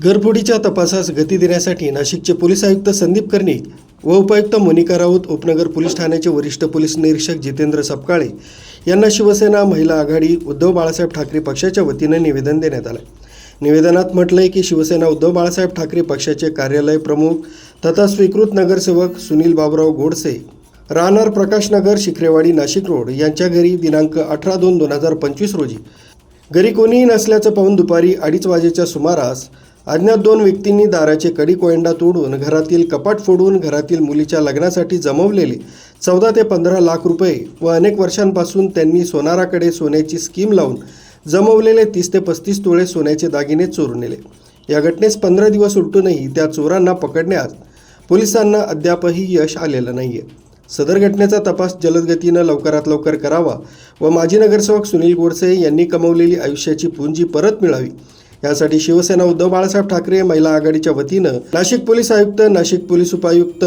घरफोडीच्या तपासास गती देण्यासाठी नाशिकचे पोलीस आयुक्त संदीप कर्णिक व उपायुक्त मोनिका राऊत उपनगर पोलीस ठाण्याचे वरिष्ठ पोलीस निरीक्षक जितेंद्र सपकाळे यांना शिवसेना महिला आघाडी उद्धव बाळासाहेब ठाकरे पक्षाच्या वतीनं निवेदन देण्यात आलं. निवेदनात म्हटलंय की शिवसेना उद्धव बाळासाहेब ठाकरे पक्षाचे कार्यालय प्रमुख तथा स्वीकृत नगरसेवक सुनील बाबुराव गोडसे राहणार प्रकाशनगर शिखरेवाडी नाशिक रोड यांच्या घरी दिनांक अठरा दोन दोन हजार पंचवीस रोजी. घरी कोणीही नसल्याचं पाहून दुपारी अडीच वाजेच्या सुमारास अज्ञात दोन व्यक्तींनी दाराचे कडी कोयंडा तोडून घरातील कपाट फोडून घरातील मुलीच्या लग्नासाठी जमवलेले चौदा ते पंधरा लाख रुपये व अनेक वर्षांपासून त्यांनी सोनाराकडे सोन्याची स्कीम लावून जमवलेले तीस ते पस्तीस तोळे सोन्याचे दागिने चोरून नेले. या घटनेस पंधरा दिवस उलटूनही त्या चोरांना पकडण्यात पोलिसांना अद्यापही यश आलेलं नाही आहे सदर घटनेचा तपास जलदगतीनं लवकरात लवकर करावा व माजी नगरसेवक सुनील गोडसे यांनी कमवलेली आयुष्याची पुंजी परत मिळावी यासाठी शिवसेना उद्धव बाळासाहेब ठाकरे महिला आघाडीच्या वतीनं नाशिक पोलीस आयुक्त नाशिक पोलीस उपायुक्त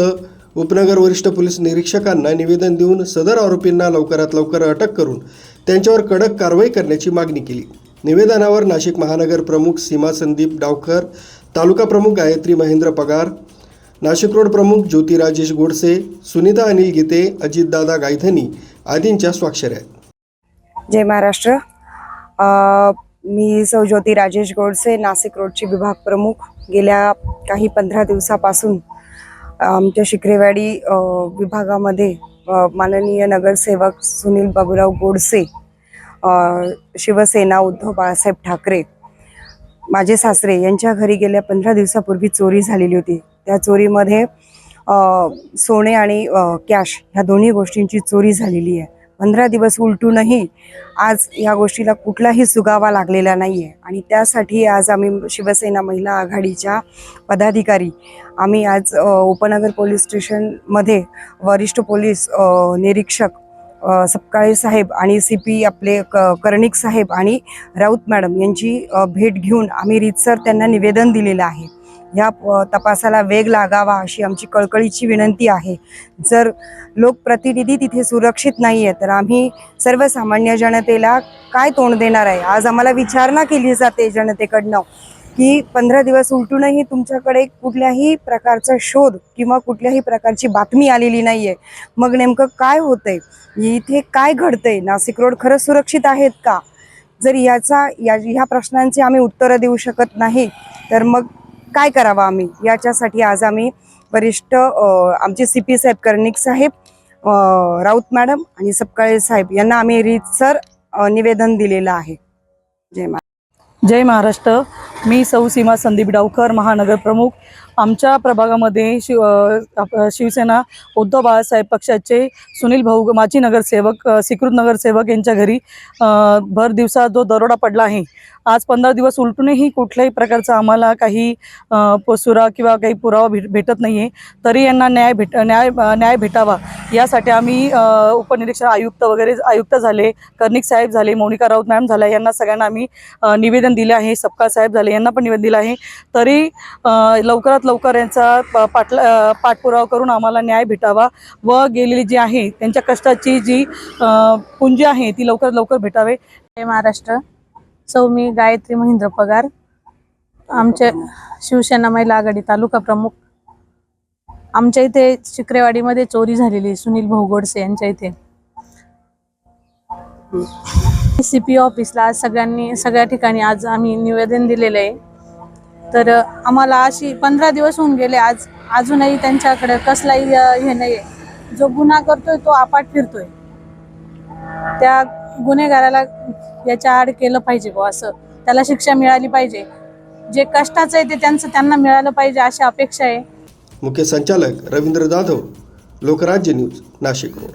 उपनगर वरिष्ठ पोलीस निरीक्षकांना निवेदन देऊन सदर आरोपींना लवकरात लवकर अटक करून त्यांच्यावर कडक कारवाई करण्याची मागणी केली. निवेदनावर नाशिक महानगर प्रमुख सीमा संदीप डावकर तालुका प्रमुख गायत्री महेंद्र पगार नाशिक रोड प्रमुख ज्योती राजेश गोडसे सुनीता अनिल गीते अजितदादा गायधनी आदींच्या स्वाक्षऱ्या जय महाराष्ट्र. मी सौज्योती राजेश गोडसे नाशिक रोडची विभाग प्रमुख. गेल्या काही पंधरा दिवसापासून आमच्या शिक्रेवाडी विभागामध्ये माननीय नगरसेवक सुनील बाबूराव गोडसे शिवसेना उद्धव बाळासाहेब ठाकरे माझे सासरे यांच्या घरी गेल्या पंधरा दिवसापूर्वी चोरी झालेली होती. त्या चोरीमध्ये सोने आणि कॅश ह्या दोन्ही गोष्टींची चोरी झालेली आहे. पंधरा दिवस उलटूनही आज या गोष्टीला कुठलाही सुगावा लागलेला नाही आहे आणि त्यासाठी आज आम्ही शिवसेना महिला आघाडीच्या पदाधिकारी आम्ही आज उपनगर पोलीस स्टेशनमध्ये वरिष्ठ पोलीस निरीक्षक सपकाळे साहेब आणि सी पी आपले क कर्णिक साहेब आणि राऊत मॅडम यांची भेट घेऊन आम्ही रीतसर त्यांना निवेदन दिलेलं आहे. या प- तपासाला वेग लागावा अशी आमची कळकळीची विनंती आहे. जर लोकप्रतिनिधी तिथे सुरक्षित नाही आहे तर आम्ही सर्वसामान्य जनतेला काय तोंड देणार आहे? आज आम्हाला विचारणा केली जाते जनतेकडनं की पंधरा दिवस उलटूनही तुमच्याकडे कुठल्याही प्रकारचा शोध किंवा कुठल्याही प्रकारची बातमी आलेली नाही आहे मग नेमकं काय होतंय? इथे काय घडतंय? नाशिक रोड खरंच सुरक्षित आहेत का? जर याचा या ह्या प्रश्नांची आम्ही उत्तरं देऊ शकत नाही तर मग काय करावं आम्ही? याच्यासाठी आज आम्ही वरिष्ठ आमचे सी पी साहेब कर्णिक साहेब राऊत मॅडम आणि सपकाळे साहेब यांना आम्ही रीतसर निवेदन दिलेलं आहे. जय मा जय महाराष्ट्र. मी सौ सीमा संदीप डावकर महानगर प्रमुख. आमच्या प्रभागामध्ये शिव आप- शिवसेना उद्धव बाळासाहेब पक्षाचे सुनील भाऊ माजी नगरसेवक स्वीकृत नगरसेवक यांच्या घरी भर दिवसा जो दरोडा पडला आहे आज पंधरा दिवस उलटूनही कुठल्याही प्रकारचा आम्हाला काही पसुरा किंवा काही पुरावा भेट भेटत नाही आहे तरी यांना न्याय भेट न्याय न्याय भेटावा. यासाठी आम्ही उपनिरीक्षण उपनिरीक्षक आयुक्त वगैरे आयुक्त झाले कर्णिक साहेब झाले मोनिका राऊत मॅम झाल्या यांना सगळ्यांना आम्ही निवेदन दिले आहे. सपकाळ साहेब झाले यांना पण निवेदन दिलं आहे. तरी लवकरात लवकर यांचा प- पाठला पाठपुरावा करून आम्हाला न्याय भेटावा व गेलेली जी आहे त्यांच्या कष्टाची जी पुंजी आहे ती लवकरात लवकर भेटावे. महाराष्ट्र. सौ मी गायत्री महेंद्र पगार. आमचे शिवसेना महिला आघाडी तालुका प्रमुख. आमच्या इथे शिक्रेवाडीमध्ये चोरी झालेली आहे, सुनील भाऊ गोडसे यांच्या इथे. सी पी ऑफिसला आज सगळ्यांनी सगळ्या ठिकाणी आज आम्ही निवेदन दिलेलं आहे. तर आम्हाला अशी पंधरा दिवस होऊन गेले आज अजूनही त्यांच्याकडे कसलाही हे नाही जो गुन्हा करतोय तो आपाट फिरतोय. त्या गुन्हेगाराला याच्या आड केलं पाहिजे बुवा असं. त्याला शिक्षा मिळाली पाहिजे. जे कष्टाचं आहे ते त्यांचं त्यांना मिळालं पाहिजे अशी अपेक्षा आहे. मुख्य संचालक रवींद्र जाधव लोकराज्य न्यूज नाशिक रोड